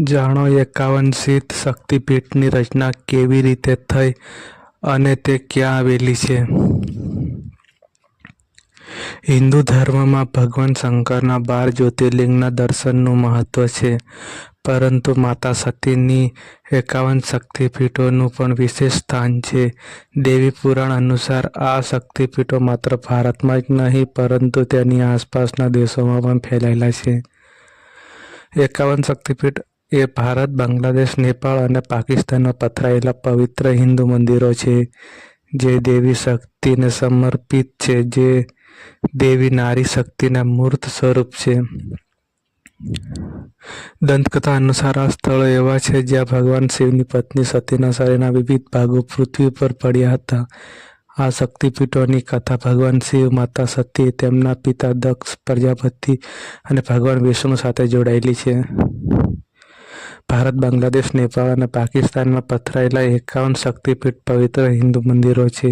જાણો એકાવન સિદ્ધ શક્તિપીઠની રચના કેવી રીતે થઈ અને તે ક્યાં આવેલી છે? હિન્દુ ધર્મમાં ભગવાન શંકરના બાર જ્યોતિર્લિંગના દર્શનનું મહત્વ છે, પરંતુ માતા સતીની એકાવન શક્તિપીઠોનું પણ વિશેષ સ્થાન છે. દેવી પુરાણ અનુસાર આ શક્તિપીઠો માત્ર ભારતમાં જ નહીં, પરંતુ તેની આસપાસના દેશોમાં પણ ફેલાયેલા છે. એકાવન શક્તિપીઠ એ ભારત, બાંગ્લાદેશ, નેપાળ અને પાકિસ્તાનમાં પથરાયેલા પવિત્ર હિન્દુ મંદિરો છે, જે દેવી શક્તિને સમર્પિત છે, જે દેવી નારી શક્તિના મૂર્ત સ્વરૂપ છે. દંતકથા અનુસાર આ સ્થળો એવા છે જ્યાં ભગવાન શિવની પત્ની સતીના શરીરના વિવિધ ભાગો પૃથ્વી પર પડ્યા હતા. આ શક્તિપીઠોની કથા ભગવાન શિવ, માતા સતી, તેમના પિતા દક્ષ, પ્રજાપતિ અને ભગવાન વિષ્ણુ સાથે જોડાયેલી છે. ભારત બાંગ્લાદેશ નેપાળ અને પાકિસ્તાનમાં પથરાયેલા એકાવન શક્તિપીઠ પવિત્ર હિન્દુ મંદિરો છે.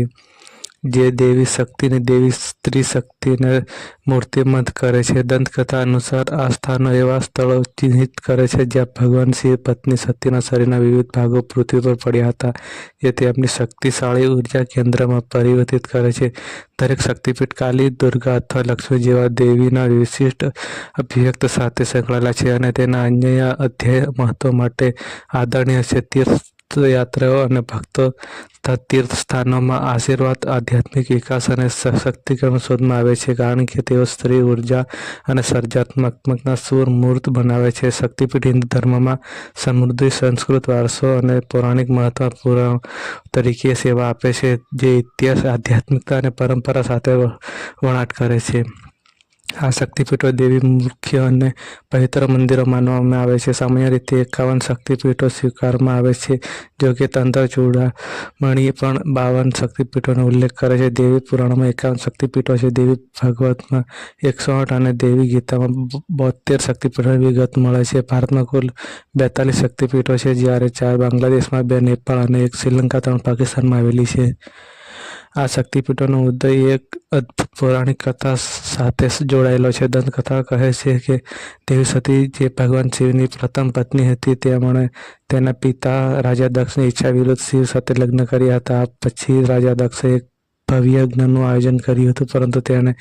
જે દેવી શક્તિને દેવી સ્ત્રી શક્તિને મૂર્તિમંત કરે છે. દંતકથા અનુસાર આ સ્થાનો એવા સ્થળો ચિહ્નિત કરે છે જ્યાં ભગવાન શિવ, પત્ની સતીના શરીરના વિવિધ ભાગો પૃથ્વી પર પડ્યા હતા. જે તેમની શક્તિશાળી ઊર્જા કેન્દ્રમાં પરિવર્તિત કરે છે. દરેક શક્તિપીઠ કાલી, દુર્ગા અથવા લક્ષ્મી જેવા દેવીના વિશિષ્ટ અભિવ્યક્ત સાથે સંકળાયેલા છે અને તેના અન્ય અધ્યય મહત્વ માટે આદરણીય છે. તીર્થયાત્રાઓ અને ભક્તો તીર્થ સ્થાનોમાં આશીર્વાદ, આધ્યાત્મિક વિકાસ અને સશક્તિકરણ શોધમાં આવે છે, કારણ કે તેઓ સ્ત્રી ઊર્જા અને સર્જાત્મકના સુર મૂર્ત બનાવે છે. શક્તિપીઠ હિન્દુ ધર્મમાં સમૃદ્ધિ, સંસ્કૃત વારસો અને પૌરાણિક મહત્વ તરીકે સેવા આપે છે, જે ઇતિહાસ, આધ્યાત્મિકતા અને પરંપરા સાથે વણાટ કરે છે. આ શક્તિપીઠો દેવી મુખ્ય અને પવિત્ર મંદિરો માનવામાં આવે છે. સામાન્ય રીતે એકાવન શક્તિપીઠો સ્વીકારવામાં આવે છે, જો કે તંત્ર ચૂડામણી પણ બાવન શક્તિપીઠોનો ઉલ્લેખ કરે છે. દેવી પુરાણમાં એકાવન શક્તિપીઠો છે. દેવી ભાગવતમાં એકસો આઠ અને દેવી ગીતામાં બોતેર શક્તિપીઠોની વિગત મળે છે. ભારતમાં કુલ બેતાલીસ શક્તિપીઠો છે, જ્યારે ચાર બાંગ્લાદેશમાં, બે નેપાળ અને એક શ્રીલંકા, ત્રણ પાકિસ્તાનમાં આવેલી છે. આ શક્તિપીઠોનો ઉદય એક અદ્ભુત પૌરાણિક કથા સાથે જોડાયેલો છે. દંતકથા કહે છે કે દેવી સતી જે ભગવાન શિવની પ્રથમ પત્ની હતી, તેમણે તેના પિતા રાજા દક્ષની ઈચ્છા વિરુદ્ધ શિવ સાથે લગ્ન કર્યા હતા. પછી રાજા દક્ષે એક ભવ્ય યજ્ઞનું આયોજન કર્યું હતું, પરંતુ તેણે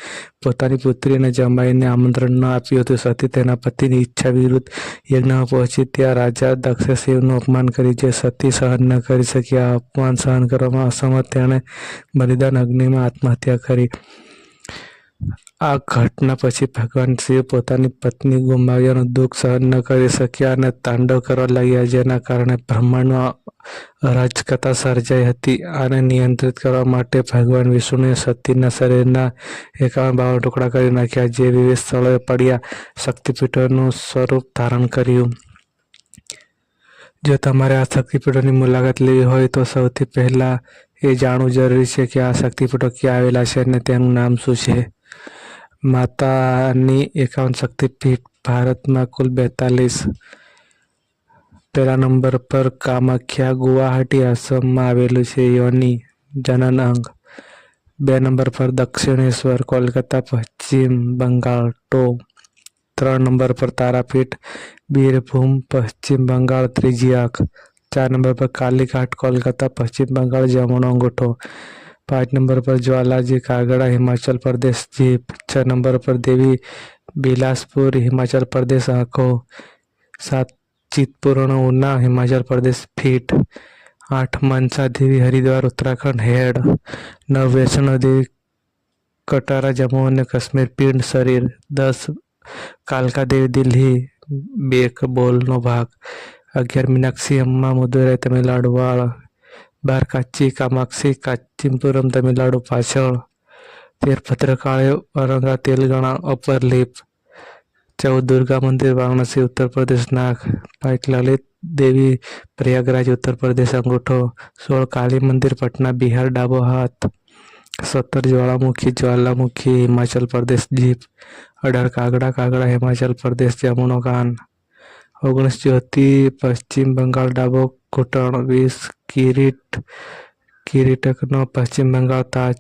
પોતાની પુત્રીને જમાઈને આમંત્રણ ન આપ્યું હતું. સતી તેના પતિની ઈચ્છા વિરુદ્ધ યજ્ઞમાં પહોંચી. ત્યાં રાજા દક્ષશિવનું અપમાન કરી જે સતી સહન ન કરી શકી. આ અપમાન સહન કરવામાં અસમર્થ. તેણે બલિદાન અગ્નિમાં આત્મહત્યા કરી. આ ઘટના પછી ભગવાન શિવ પોતાની પત્ની ગુમાવ્યાનું દુઃખ સહન ન કરી શક્યા અને તાંડવ કરવા લાગ્યા, જેના કારણે બ્રહ્માંડમાં અરાજકતા સર્જાઈ હતી આને નિયંત્રિત કરવા માટે ભગવાન વિષ્ણુએ સતીના શરીરના એકાવન બાવન ટુકડા કરી નાખ્યા, જે વિવિધ સ્થળોએ પડ્યા, શક્તિપીઠોનું સ્વરૂપ ધારણ કર્યું. જો તમારે આ શક્તિપીઠોની મુલાકાત લેવી હોય તો સૌથી પહેલાં એ જાણવું જરૂરી છે કે આ શક્તિપીઠો ક્યાં આવેલા છે અને તેનું નામ શું છે? માતાની એકાવન શક્તિપીઠ ભારતમાં કુલ બેતાલીસ. પહેલા નંબર પર કામાખ્યા ગુવાહાટી આશ્રમમાં આવેલું છે યોની જનન અંગ. બે નંબર પર દક્ષિણેશ્વર, કોલકાતા, પશ્ચિમ બંગાળ ટો ત્રણ નંબર પર તારાપીઠ, બીરભૂમ, પશ્ચિમ બંગાળ, ત્રીજી આંખ. ચાર નંબર પર કાલીઘાટ, કોલકાતા, પશ્ચિમ બંગાળ, જમણો અંગૂઠો. પાંચ નંબર પર જ્વાલાજી કાગડા, હિમાચલ પ્રદેશ જીપ છ નંબર પર દેવી બિલાસપુર, હિમાચલ પ્રદેશ આંખો, સાત ચિતપુરાણો ઉના, હિમાચલ પ્રદેશ ફીટ, આઠ મનસા દેવી, હરિદ્વાર, ઉત્તરાખંડ હેડ, નવ વૈષ્ણો દેવી, કટારા, જમ્મુ અને કાશ્મીર પિંડ શરીર, દસ કાલકા દેવી, દિલ્હી, બેક બોલનો ભાગ, અગિયાર મીનાક્ષી અમ્મા મદુરાઈ, તમિલનાડુ, વાળ બાર કાચી કામાક્ષી, કાચીપુરમ, તમિલનાડુ પાછળ તેર ભદ્રકાળી વરંગા તેલગણા, અપર લીપ, ચૌદ દુર્ગા મંદિર, વારાણસી, ઉત્તર પ્રદેશ, નાગ પાંચ લલિત દેવી, પ્રયાગરાજ, ઉત્તર પ્રદેશ, અંગૂઠો, સોળ કાલી મંદિર, પટના, બિહાર, ડાબો હાથ, સત્તર જ્વાળામુખી, જ્વાલામુખી, હિમાચલ પ્રદેશ જીપ અઢાર કાગડા કાગડા, હિમાચલ પ્રદેશ જમણો કાન ઓગણીસ જ્યોતિ, પશ્ચિમ બંગાળ, ડાબો ઘૂંટણ, વીસ કિરીટ, કિરીટકનો પશ્ચિમ બંગાળ તાજ,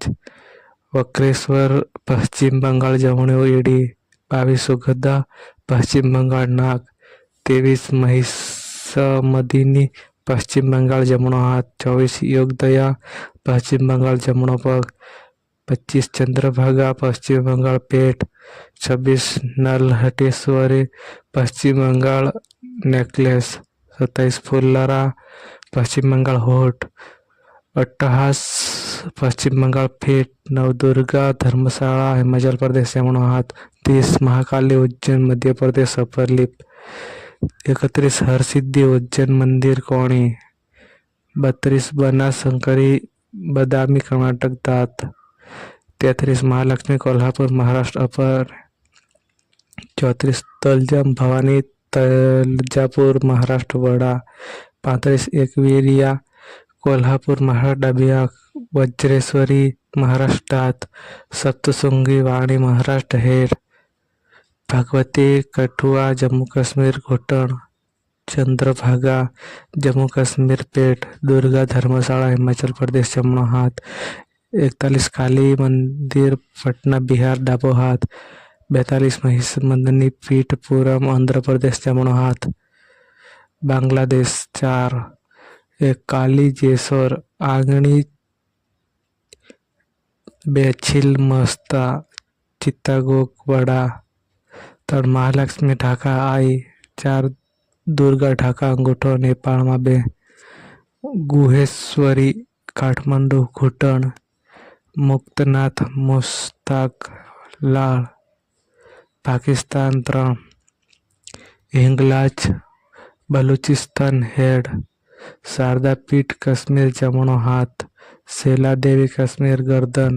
વક્રેશ્વર, પશ્ચિમ બંગાળ જમણો ઈડી બાવીસ સુગદા પશ્ચિમ બંગાળ નાગ, ત્રેવીસ મહિષમદિની પશ્ચિમ બંગાળ જમણો હાથ, ચોવીસ યોગદયા, પશ્ચિમ બંગાળ જમણો પગ પચીસ ચંદ્રભાગા, પશ્ચિમ બંગાળ પેટ, છવ્વીસ નલહટેશ્વરી પશ્ચિમ બંગાળ નેકલેસ, સત્તાવીસ ફુલ્લરા પશ્ચિમ બંગાળ હોટ અટ્ટહાસ પશ્ચિમ બંગાળ ફેટ નવદુર્ગા ધર્મશાળા હિમાચલ પ્રદેશ જમણો હાથ ત્રીસ મહાકાલી ઉજ્જૈન મધ્યપ્રદેશ અપરલીપ એકત્રીસ હરસિદ્ધિ ઉજ્જૈન મંદિર કોણી બત્રીસ બનાશંકરી બદામી કર્ણાટક દાંત તેત્રીસ મહાલક્ષ્મી કોલ્હાપુર મહારાષ્ટ્ર અપર ચોત્રીસ તલજમ ભવાની તલજાપુર મહારાષ્ટ્ર વડા પાંત્રીસ એકવીરિયા, કોલ્હાપુર મહારાષ્ટ્ર ડાબિયા વજ્રેશ્વરી મહારાષ્ટ્ર સપ્તસુંગી વાણી, મહારાષ્ટ્ર, હેર, ભાગવતી, કઠુઆ, જમ્મુ કાશ્મીર, ઘોટણ, ચંદ્રભાગા, જમ્મુ કાશ્મીર, પેટ, દુર્ગા ધર્મશાળા, હિમાચલ પ્રદેશ, જમણો હાથ, એકતાલીસ કાલી મંદિર, પટના, બિહાર, ડાબો હાથ, બેતાલીસ મહિષમંદની પીઠ, પૂરમ આંધ્રપ્રદેશ જમણો હાથ બાંગ્લાદેશ ચાર. એ કાલી જેસોર આંગણી બે છીલ મસ્તા વડા, ત્રણ મહાલક્ષ્મી ઢાકા આઈ, ચાર દુર્ગા ઢાકા અંગૂઠો, નેપાળમાં બે, ગુહેશ્વરી કાઠમંડુ, ઘૂંટણ, મુક્તનાથ, મુસ્તાક લાળ, પાકિસ્તાન ત્રણ, હિંગલાજ બલુચિસ્તાન હેડ શારદા પીઠ કશ્મીર જમણો હાથ શેલાદેવી કશ્મીર ગરદન